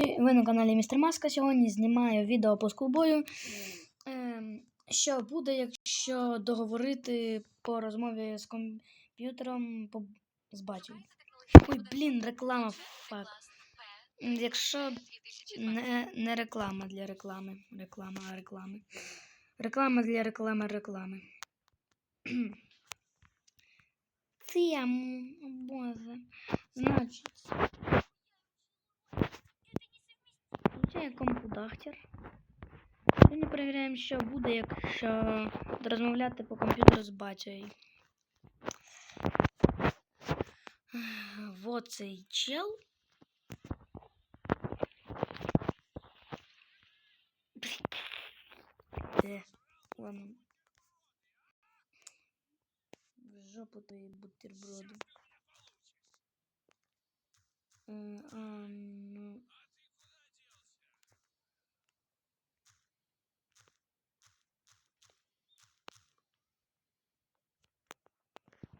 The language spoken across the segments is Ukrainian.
Ви на каналі Містер Маска. Сьогодні знімаю відео по скулбою. Ем, що буде, якщо договорити по розмові з комп'ютером по... з батьком? Ой, блін, реклама, фак. Якщо не, не реклама для реклами. Реклама, реклами. Реклама для реклами реклами. Тему, боже. Значить. Включає компудахтер. Сьогодні перевіряємо, що буде, якщо розмовляти по комп'ютеру з батькою. Вот цей чел. Де? Ладно. В жопу твої бутерброди. Е, а, ну.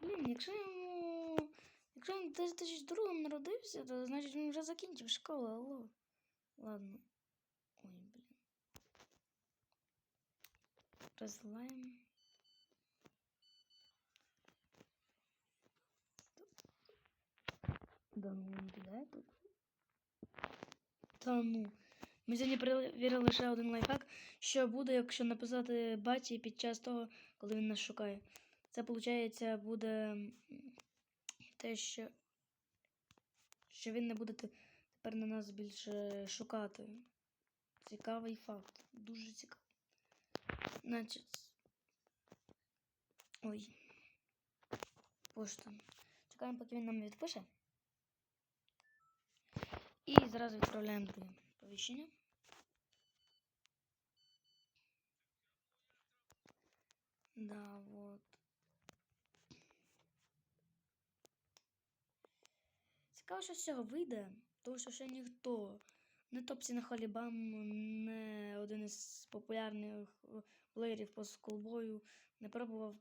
Блін, якщо йому. Якщо він в 2002 народився, то значить він вже закінчив школу, алло. Ладно. Ой, блін. Розлаємо. Да ну він піде тут. Та ну. Ми сьогодні перевірили ще один лайфхак, що буде, якщо написати баті під час того, коли він нас шукає. Це, виходить, буде те, що, що він не буде тепер на нас більше шукати. Цікавий факт. Дуже цікавий. Значить. Ой. Пошта. Чекаємо, поки він нам відпише. І зразу відправляємо друге повіщення. Да, вот. Цікаво, що з цього вийде, тому що ще ніхто, не Топсі на Халібам, не один із популярних е, плеєрів по скулбою не пробував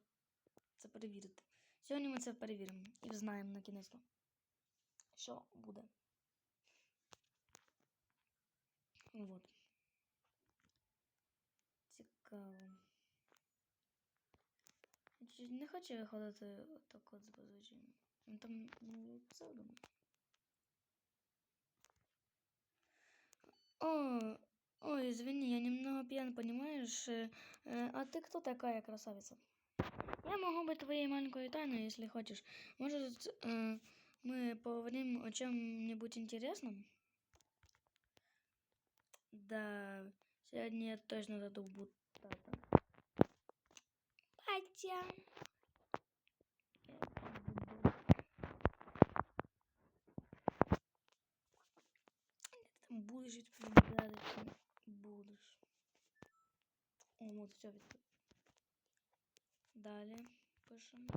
це перевірити. Сьогодні ми це перевіримо і взнаємо на кінець, що буде. Вот. Цікаво. Не хоче виходити так от з базучим. Там ну, псевдом. О, ой, извини, я немного пьян, понимаешь? Э, э, а ты кто такая красавица? Я могу быть твоей маленькой тайной, если хочешь. Может, э, мы поговорим о чем-нибудь интересном? Да, сегодня я точно задолбу тата. Батя. Там будешь відповідати, чи не будеш. О, от все відповідь. Далі пишемо.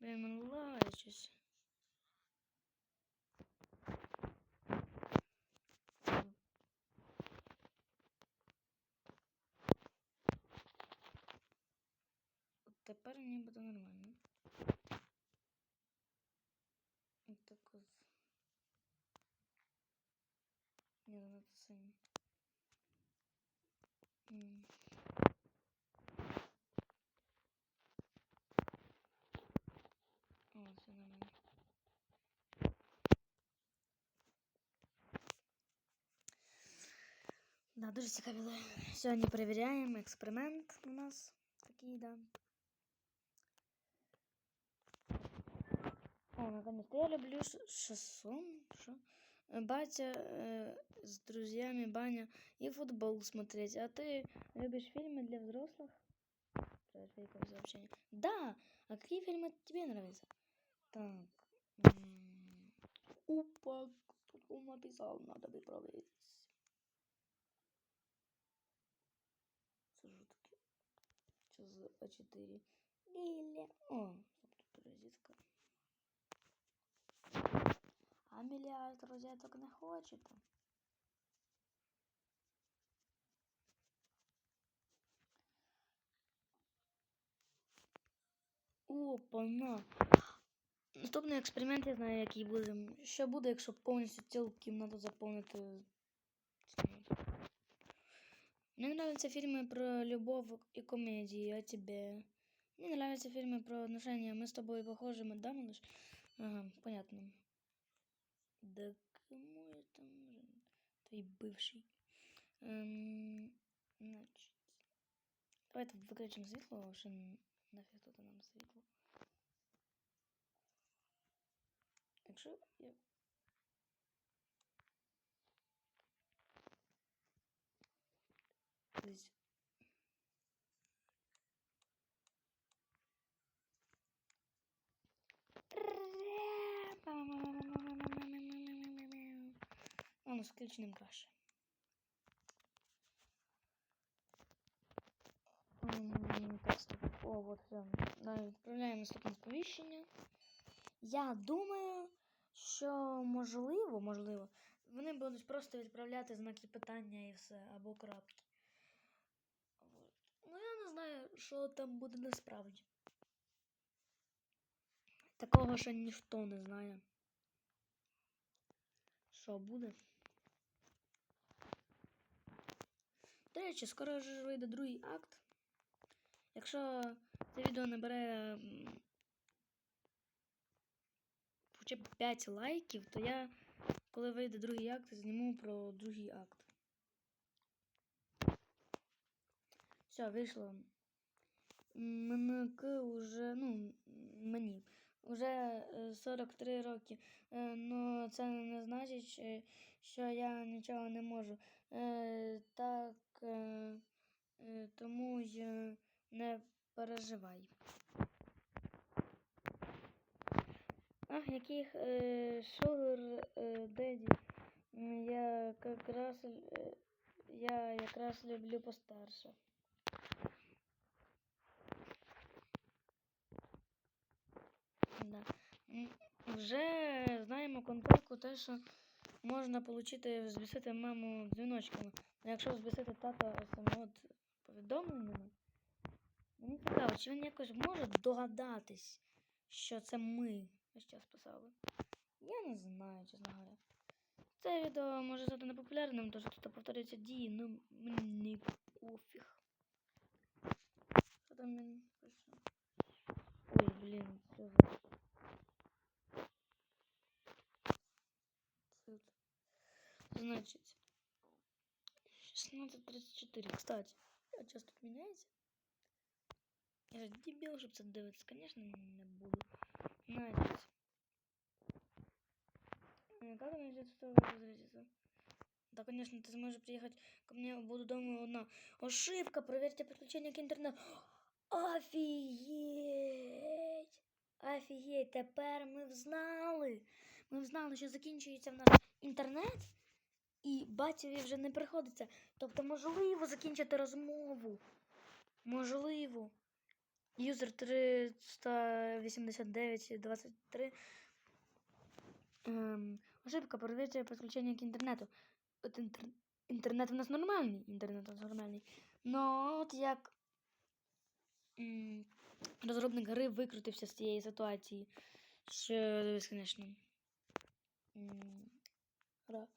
Блін, мене лагає щось. От тепер мені буде нормально. Ну це синій. М. О, все нормально. Да, дуже цікаві. ли- Сьогодні перевіряємо експеримент у нас такий, да. О, наконец-то я люблю ш- шасон. Шо? Э, Батя э, с друзьями баня и футбол смотреть. А ты любишь фильмы для взрослых? Спрашивает фейковое сообщение. Да! А какие фильмы тебе нравятся? Так. м, Упа, кто написал, надо бы проверить. Це ж таке. Що за А4? Ліля. О, тут розетка. А мільярд розеток не хочете? Опа, на. Наступний експеримент я знаю, який буде. Що буде, якщо повністю цілу кімнату заповнити. цими. Мне нравятся фильмы про любовь и комедии, а тебе? Мне нравятся фильмы про отношения. Мы с тобой похожи, мы, да, малыш? Ага, понятно. Да кому там нужен? Твой бывший. Ем, значить. Давайте виключимо світло, що н- нафіг тут нам світло. Якщо я. Десь. А, ну, краще. О, вот все. Відправляємо наступне сповіщення. Я думаю, що можливо, можливо, вони будуть просто відправляти знаки питання і все, або крапки. Вот. Ну, я не знаю, що там буде насправді. Такого ще ніхто не знає. Що буде? До речі, скоро вже вийде другий акт. Якщо це відео набере хоча б 5 лайків, то я, коли вийде другий акт, зніму про другий акт. Все, вийшло. МНК уже, ну, мені. Уже е, 43 роки. Е, Ну, це не значить, е, що я нічого не можу. Е, Так, е, е, тому я не переживай. Ах, яких е, е, деді. Я якраз, е, я якраз люблю постарше. Да. Вже знаємо контрольку те, що можна отримати, збісити маму дзвіночками. А якщо збісити тата саме от повідомленнями, мені цікаво, чи він якось може догадатись, що це ми весь час писали. Я не знаю, чесно говоря. Це відео може стати непопулярним, тому що тут повторюються дії, ну мені пофіг. Що там він пише? Ой, блін, що за... Тут Значит, 16.34. Кстати, а час тут меняется? Я же дебил, чтобы це дивитися, конечно, не буду. Значит. э, Как мне здесь это встретиться? Да, конечно, ты сможешь приехать ко мне, буду дома одна. Ошибка, проверьте подключение к интернету. Офігеть! Офігеть, тепер ми взнали. Ми взнали, що закінчується в нас інтернет, і батьові вже не приходиться. Тобто, можливо, закінчити розмову. Можливо. Юзер 389.23. Ем, ошибка, проверьте подключение к интернету. От інтер... Інтернет у нас нормальний. Інтернет у нас нормальний. Но от як м, розробник гри викрутився з цієї ситуації. Що. М, Гра.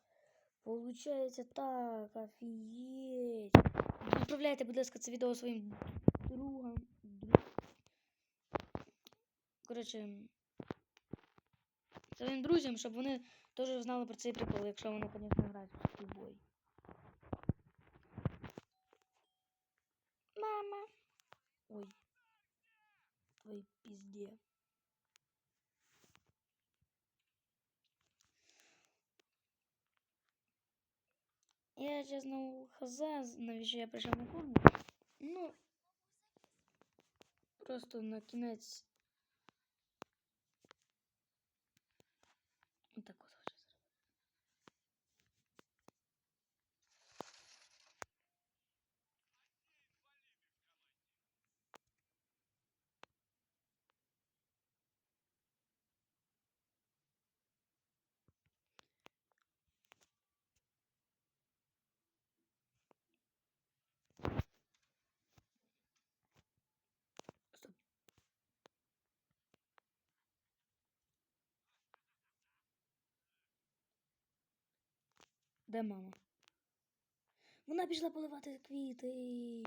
Получається так, офігеть. Відправляйте, будь ласка, це відео своїм другам. дру- Коротше, своїм друзям, щоб вони теж знали про цей прикол, якщо вони, звісно, грають в такий бой. Мама. Ой. Твоей пизде. Я, чесно, хаза, навіщо я прийшов на кухню. Ну, просто на кінець. Так от хочу зробити. Стоп. Де мама? Вона пішла поливати квіти.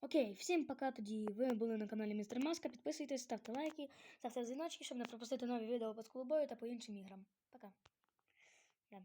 Окей, всім пока тоді. Ви були на каналі Містер Маска. Підписуйтесь, ставте лайки, ставте дзвіночки, щоб не пропустити нові відео по скулбою та по іншим іграм. Пока. Да.